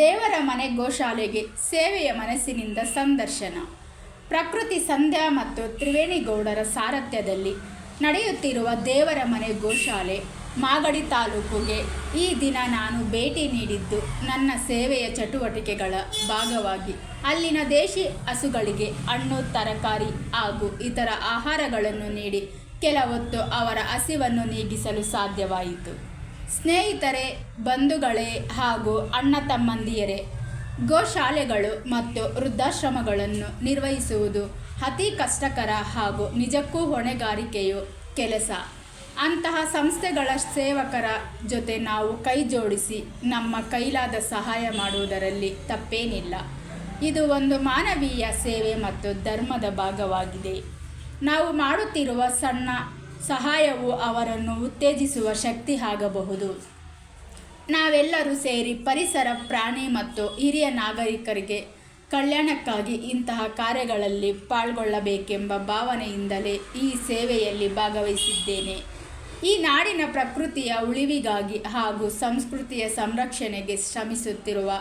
ದೇವರ ಮನೆ ಗೋಶಾಲೆಗೆ ಸೇವೆಯ ಮನಸ್ಸಿನಿಂದ ಸಂದರ್ಶನ. ಪ್ರಕೃತಿ ಸಂಧ್ಯಾ ಮತ್ತು ತ್ರಿವೇಣಿಗೌಡರ ಸಾರಥ್ಯದಲ್ಲಿ ನಡೆಯುತ್ತಿರುವ ದೇವರ ಮನೆ ಗೋಶಾಲೆ, ಮಾಗಡಿ ತಾಲೂಕುಗೆ ಈ ದಿನ ನಾನು ಭೇಟಿ ನೀಡಿದ್ದು ನನ್ನ ಸೇವೆಯ ಚಟುವಟಿಕೆಗಳ ಭಾಗವಾಗಿ. ಅಲ್ಲಿನ ದೇಶಿ ಹಸುಗಳಿಗೆ ಹಣ್ಣು, ತರಕಾರಿ ಹಾಗೂ ಇತರ ಆಹಾರಗಳನ್ನು ನೀಡಿ ಕೆಲವೊತ್ತು ಅವರ ಹಸಿವನ್ನು ನೀಗಿಸಲು ಸಾಧ್ಯವಾಯಿತು. ಸ್ನೇಹಿತರೆ, ಬಂಧುಗಳೇ ಹಾಗೂ ಅಣ್ಣ ತಮ್ಮಂದಿಯರೇ, ಗೋಶಾಲೆಗಳು ಮತ್ತು ವೃದ್ಧಾಶ್ರಮಗಳನ್ನು ನಿರ್ವಹಿಸುವುದು ಅತಿ ಕಷ್ಟಕರ ಹಾಗೂ ನಿಜಕ್ಕೂ ಹೊಣೆಗಾರಿಕೆಯು ಕೆಲಸ. ಅಂತಹ ಸಂಸ್ಥೆಗಳ ಸೇವಕರ ಜೊತೆ ನಾವು ಕೈ ಜೋಡಿಸಿ ನಮ್ಮ ಕೈಲಾದ ಸಹಾಯ ಮಾಡುವುದರಲ್ಲಿ ತಪ್ಪೇನಿಲ್ಲ. ಇದು ಒಂದು ಮಾನವೀಯ ಸೇವೆ ಮತ್ತು ಧರ್ಮದ ಭಾಗವಾಗಿದೆ. ನಾವು ಮಾಡುತ್ತಿರುವ ಸಣ್ಣ ಸಹಾಯವು ಅವರನ್ನು ಉತ್ತೇಜಿಸುವ ಶಕ್ತಿ ಆಗಬಹುದು. ನಾವೆಲ್ಲರೂ ಸೇರಿ ಪರಿಸರ, ಪ್ರಾಣಿ ಮತ್ತು ಹಿರಿಯ ನಾಗರಿಕರಿಗೆ ಕಲ್ಯಾಣಕ್ಕಾಗಿ ಇಂತಹ ಕಾರ್ಯಗಳಲ್ಲಿ ಪಾಲ್ಗೊಳ್ಳಬೇಕೆಂಬ ಭಾವನೆಯಿಂದಲೇ ಈ ಸೇವೆಯಲ್ಲಿ ಭಾಗವಹಿಸಿದ್ದೇನೆ. ಈ ನಾಡಿನ ಪ್ರಕೃತಿಯ ಉಳಿವಿಗಾಗಿ ಹಾಗೂ ಸಂಸ್ಕೃತಿಯ ಸಂರಕ್ಷಣೆಗೆ ಶ್ರಮಿಸುತ್ತಿರುವ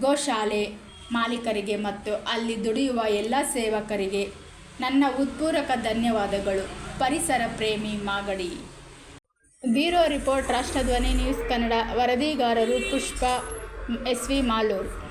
ಗೋಶಾಲೆ ಮಾಲೀಕರಿಗೆ ಮತ್ತು ಅಲ್ಲಿ ದುಡಿಯುವ ಎಲ್ಲ ಸೇವಕರಿಗೆ ನನ್ನ ಉತ್ಪೂರಕ ಧನ್ಯವಾದಗಳು. ಪರಿಸರ ಪ್ರೇಮಿ Magadi. Bureau report Rashtradhwani news Kannada ವರದಿಗಾರರು Pushpa S V Malur.